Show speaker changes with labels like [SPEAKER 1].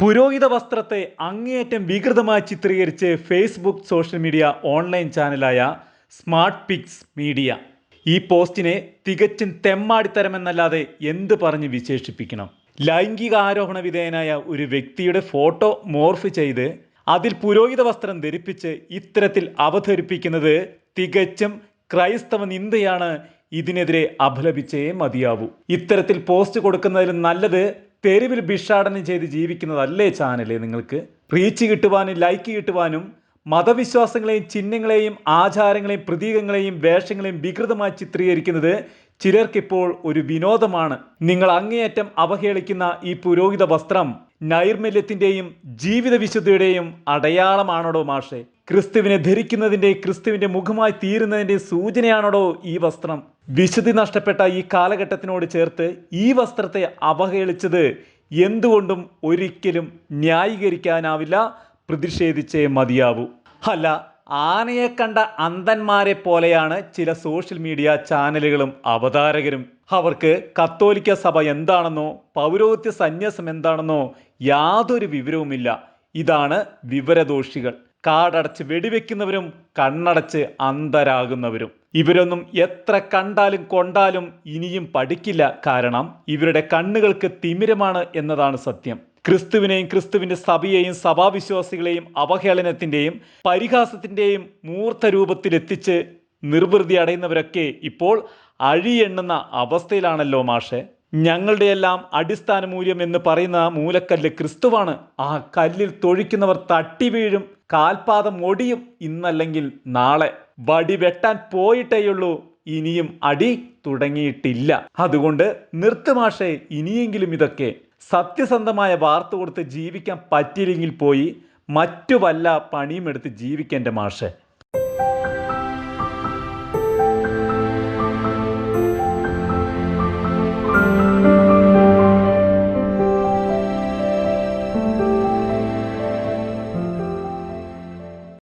[SPEAKER 1] പുരോഹിത വസ്ത്രത്തെ അങ്ങേയറ്റം വികൃതമായി ചിത്രീകരിച്ച് ഫേസ്ബുക്ക് സോഷ്യൽ മീഡിയ ഓൺലൈൻ ചാനലായ സ്മാർട്ട് പിക്സ് മീഡിയ. ഈ പോസ്റ്റിനെ തികച്ചും തെമ്മാടിത്തരമെന്നല്ലാതെ എന്ത് പറഞ്ഞ് വിശേഷിപ്പിക്കണം? ലൈംഗിക ആരോപണ വിധേയനായ ഒരു വ്യക്തിയുടെ ഫോട്ടോ മോർഫ് ചെയ്ത് അതിൽ പുരോഹിത വസ്ത്രം ധരിപ്പിച്ച് ഇത്തരത്തിൽ അവതരിപ്പിക്കുന്നത് തികച്ചും ക്രൈസ്തവ നിന്ദയാണ്. ഇതിനെതിരെ അപലപിച്ചേ മതിയാവൂ. ഇത്തരത്തിൽ പോസ്റ്റ് കൊടുക്കുന്നതിലും നല്ലത് തെരുവിൽ ഭിക്ഷാടനം ചെയ്ത് ജീവിക്കുന്നതല്ലേ ചാനൽ നിങ്ങൾക്ക്? റീച്ച് കിട്ടുവാനും ലൈക്ക് കിട്ടുവാനും മതവിശ്വാസങ്ങളെയും ചിഹ്നങ്ങളെയും ആചാരങ്ങളെയും പ്രതീകങ്ങളെയും വേഷങ്ങളെയും വികൃതമായി ചിത്രീകരിക്കുന്നത് ചിലർക്കിപ്പോൾ ഒരു വിനോദമാണ്. നിങ്ങൾ അങ്ങേയറ്റം അവഹേളിക്കുന്ന ഈ പുരോഹിത വസ്ത്രം നൈർമല്യത്തിന്റെയും ജീവിത വിശുദ്ധിയുടെയും അടയാളമാണോടോ മാഷെ? ക്രിസ്തുവിനെ ധരിക്കുന്നതിന്റെ ക്രിസ്തുവിന്റെ മുഖമായി തീരുന്നതിന്റെ സൂചനയാണോടോ ഈ വസ്ത്രം? വിശുദ്ധി നഷ്ടപ്പെട്ട ഈ കാലഘട്ടത്തിനോട് ചേർത്ത് ഈ വസ്ത്രത്തെ അവഹേളിച്ചത് എന്തുകൊണ്ടും ഒരിക്കലും ന്യായീകരിക്കാനാവില്ല പ്രതിഷേധിച്ചേ മതിയാവൂ. അല്ല ആനയെ കണ്ട അന്ധന്മാരെ പോലെയാണ് ചില സോഷ്യൽ മീഡിയ ചാനലുകളും അവതാരകരും. അവർക്ക് കത്തോലിക്ക സഭ എന്താണെന്നോ പൗരോഹിത്യ സന്യാസം എന്താണെന്നോ യാതൊരു വിവരവുമില്ല. ഇതാണ് വിവരദോഷികൾ. കാടടച്ച് വെടിവെക്കുന്നവരും കണ്ണടച്ച് അന്ധരാകുന്നവരും. ഇവരൊന്നും എത്ര കണ്ടാലും കൊണ്ടാലും ഇനിയും പഠിക്കില്ല കാരണം ഇവരുടെ കണ്ണുകൾക്ക് തിമിരമാണ് എന്നതാണ് സത്യം. ക്രിസ്തുവിനെയും ക്രിസ്തുവിന്റെ സഭയെയും സഭാവിശ്വാസികളെയും അവഹേളനത്തിന്റെയും പരിഹാസത്തിന്റെയും മൂർത്ത രൂപത്തിലെത്തിച്ച് നിർവൃതി അടയുന്നവരൊക്കെ ഇപ്പോൾ അഴിയെണ്ണുന്ന അവസ്ഥയിലാണല്ലോ മാഷെ. ഞങ്ങളുടെയെല്ലാം അടിസ്ഥാന മൂല്യം എന്ന് പറയുന്ന മൂലക്കല്ല് ക്രിസ്തുവാണ്. ആ കല്ലിൽ തൊഴിക്കുന്നവർ തട്ടി വീഴും കാൽപാദം ഒടിയും ഇന്നല്ലെങ്കിൽ നാളെ. വടി വെട്ടാൻ പോയിട്ടേയുള്ളൂ ഇനിയും അടി തുടങ്ങിയിട്ടില്ല. അതുകൊണ്ട് നിർത്തുമാഷേ ഇനിയെങ്കിലും ഇതൊക്കെ സത്യസന്ധമായ വാർത്ത കൊടുത്ത് ജീവിക്കാൻ പറ്റിയില്ലെങ്കിൽ പോയി മറ്റു വല്ല പണിയും എടുത്ത് ജീവിക്കേണ്ട മാഷെ.